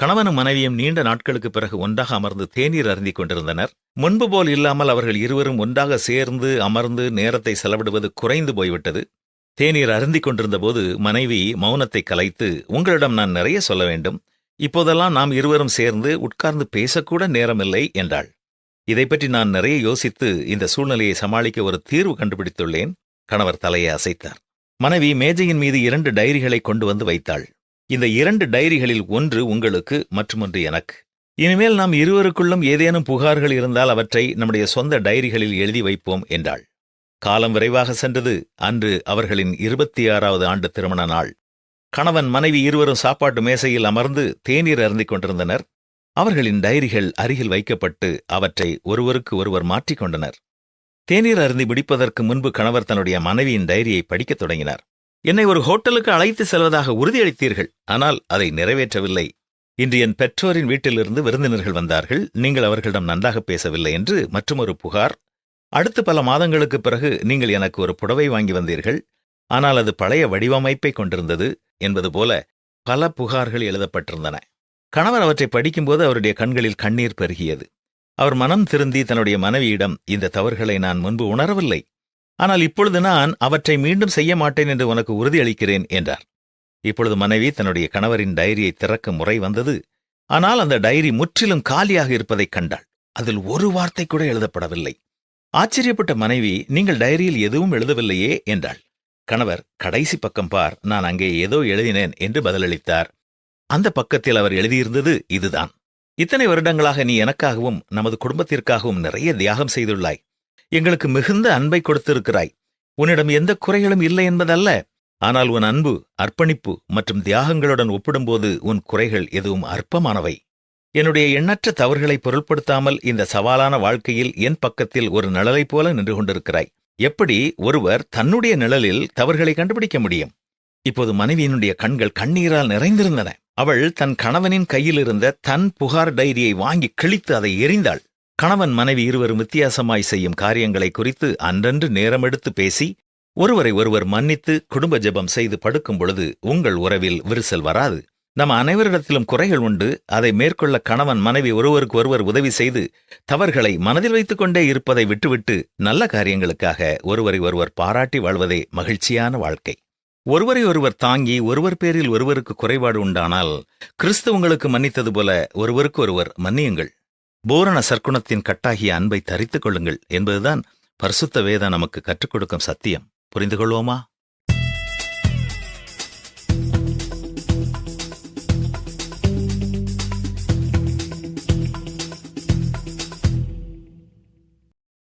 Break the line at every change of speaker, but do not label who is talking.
கணவனும் மனைவியும் நீண்ட நாட்களுக்கு பிறகு ஒன்றாக அமர்ந்து தேநீர் அருந்திக் கொண்டிருந்தனர் முன்பு போல் இல்லாமல் அவர்கள் இருவரும் ஒன்றாக சேர்ந்து அமர்ந்து நேரத்தை செலவிடுவது குறைந்து போய்விட்டது தேநீர் அருந்திக் கொண்டிருந்த போது மனைவி மௌனத்தை கலைத்து உங்களிடம் நான் நிறைய சொல்ல வேண்டும் இப்போதெல்லாம் நாம் இருவரும் சேர்ந்து உட்கார்ந்து பேசக்கூட நேரமில்லை என்றாள் இதை பற்றி நான் நிறைய யோசித்து இந்த சூழ்நிலையை சமாளிக்க ஒரு தீர்வு கண்டுபிடித்துள்ளேன் கணவர் தலையை அசைத்தார் மனைவி மேஜையின் மீது இரண்டு டைரிகளை கொண்டு வந்து வைத்தாள் இந்த இரண்டு டைரிகளில் ஒன்று உங்களுக்கு மற்றொன்று எனக்கு இனிமேல் நாம் இருவருக்குள்ளும் ஏதேனும் புகார்கள் இருந்தால் அவற்றை நம்முடைய சொந்த டைரிகளில் எழுதி வைப்போம் என்றாள் காலம் விரைவாக சென்றது அன்று அவர்களின் இருபத்தி ஆறாவது ஆண்டு திருமண நாள் கணவன் மனைவி இருவரும் சாப்பாட்டு மேசையில் அமர்ந்து தேநீர் அருந்திக் கொண்டிருந்தனர் அவர்களின் டைரிகள் அருகில் வைக்கப்பட்டு அவற்றை ஒருவருக்கு ஒருவர் மாற்றிக் கொண்டனர் தேநீர் அருந்தி முடிப்பதற்கு முன்பு கணவர் தன்னுடைய மனைவியின் டைரியை படிக்கத் தொடங்கினார் என்னை ஒரு ஹோட்டலுக்கு அழைத்து செல்வதாக உறுதியளித்தீர்கள் ஆனால் அதை நிறைவேற்றவில்லை இன்று என் பெற்றோரின் வீட்டிலிருந்து விருந்தினர்கள் வந்தார்கள் நீங்கள் அவர்களிடம் நன்றாக பேசவில்லை என்று மற்றொரு புகார் அடுத்து பல மாதங்களுக்கு பிறகு நீங்கள் எனக்கு ஒரு புடவை வாங்கி வந்தீர்கள் ஆனால் அது பழைய வடிவமைப்பை கொண்டிருந்தது என்பது போல பல புகார்கள் எழுதப்பட்டிருந்தன கணவர் அவற்றை படிக்கும்போது அவருடைய கண்களில் கண்ணீர் பெருகியது அவர் மனம் திருந்தி தன்னுடைய மனைவியிடம் இந்த தவறுகளை நான் முன்பு உணரவில்லை ஆனால் இப்பொழுது நான் அவற்றை மீண்டும் செய்ய மாட்டேன் என்று உனக்கு உறுதியளிக்கிறேன் என்றார் இப்பொழுது மனைவி தன்னுடைய கணவரின் டைரியை திறக்க முறை வந்தது ஆனால் அந்த டைரி முற்றிலும் காலியாக இருப்பதைக் கண்டாள் அதில் ஒரு வார்த்தை கூட எழுதப்படவில்லை ஆச்சரியப்பட்ட மனைவி நீங்கள் டைரியில் எதுவும் எழுதவில்லையே என்றாள் கணவர் கடைசி பக்கம் பார் நான் அங்கே ஏதோ எழுதினேன் என்று பதிலளித்தார் அந்த பக்கத்தில் அவர் எழுதியிருந்தது இதுதான் இத்தனை வருடங்களாக நீ எனக்காகவும் நமது குடும்பத்திற்காகவும் நிறைய தியாகம் செய்துள்ளாய் எங்களுக்கு மிகுந்த அன்பை கொடுத்திருக்கிறாய் உன்னிடம் எந்த குறைகளும் இல்லை என்பதல்ல ஆனால் உன் அன்பு அர்ப்பணிப்பு மற்றும் தியாகங்களுடன் ஒப்பிடும்போது உன் குறைகள் எதுவும் அற்பமானவை என்னுடைய எண்ணற்ற தவறுகளை பொருட்படுத்தாமல் இந்த சவாலான வாழ்க்கையில் என் பக்கத்தில் ஒரு நிழலை போல நின்று கொண்டிருக்கிறாய் எப்படி ஒருவர் தன்னுடைய நிழலில் தவறுகளை கண்டுபிடிக்க முடியும் இப்போது மனைவியினுடைய கண்கள் கண்ணீரால் நிறைந்திருந்தன அவள் தன் கணவனின் கையில் இருந்த தன் புகார் டைரியை வாங்கி கிழித்து அதை எரிந்தாள் கணவன் மனைவி இருவரும் வித்தியாசமாய் செய்யும் காரியங்களை குறித்து அன்றன்று எடுத்து பேசி ஒருவரை ஒருவர் மன்னித்து குடும்ப ஜெபம் செய்து படுக்கும் பொழுது உங்கள் உறவில் விரிசல் வராது நம் அனைவரிடத்திலும் குறைகள் உண்டு அதை மேற்கொள்ள கணவன் மனைவி ஒருவருக்கு ஒருவர் உதவி செய்து தவறுகளை மனதில் வைத்துக்கொண்டே இருப்பதை விட்டுவிட்டு நல்ல காரியங்களுக்காக ஒருவரை ஒருவர் பாராட்டி வாழ்வதே மகிழ்ச்சியான வாழ்க்கை ஒருவரை ஒருவர் தாங்கி ஒருவர் பேரில் ஒருவருக்கு குறைபாடு உண்டானால் கிறிஸ்து உங்களுக்கு மன்னித்தது போல ஒருவருக்கு ஒருவர் மன்னியுங்கள் பூரண சர்க்குணத்தின் கட்டாகிய அன்பை தரித்துக் கொள்ளுங்கள் என்பதுதான் பரிசுத்த வேதம் நமக்கு கற்றுக் கொடுக்கும் சத்தியம் புரிந்து கொள்வோமா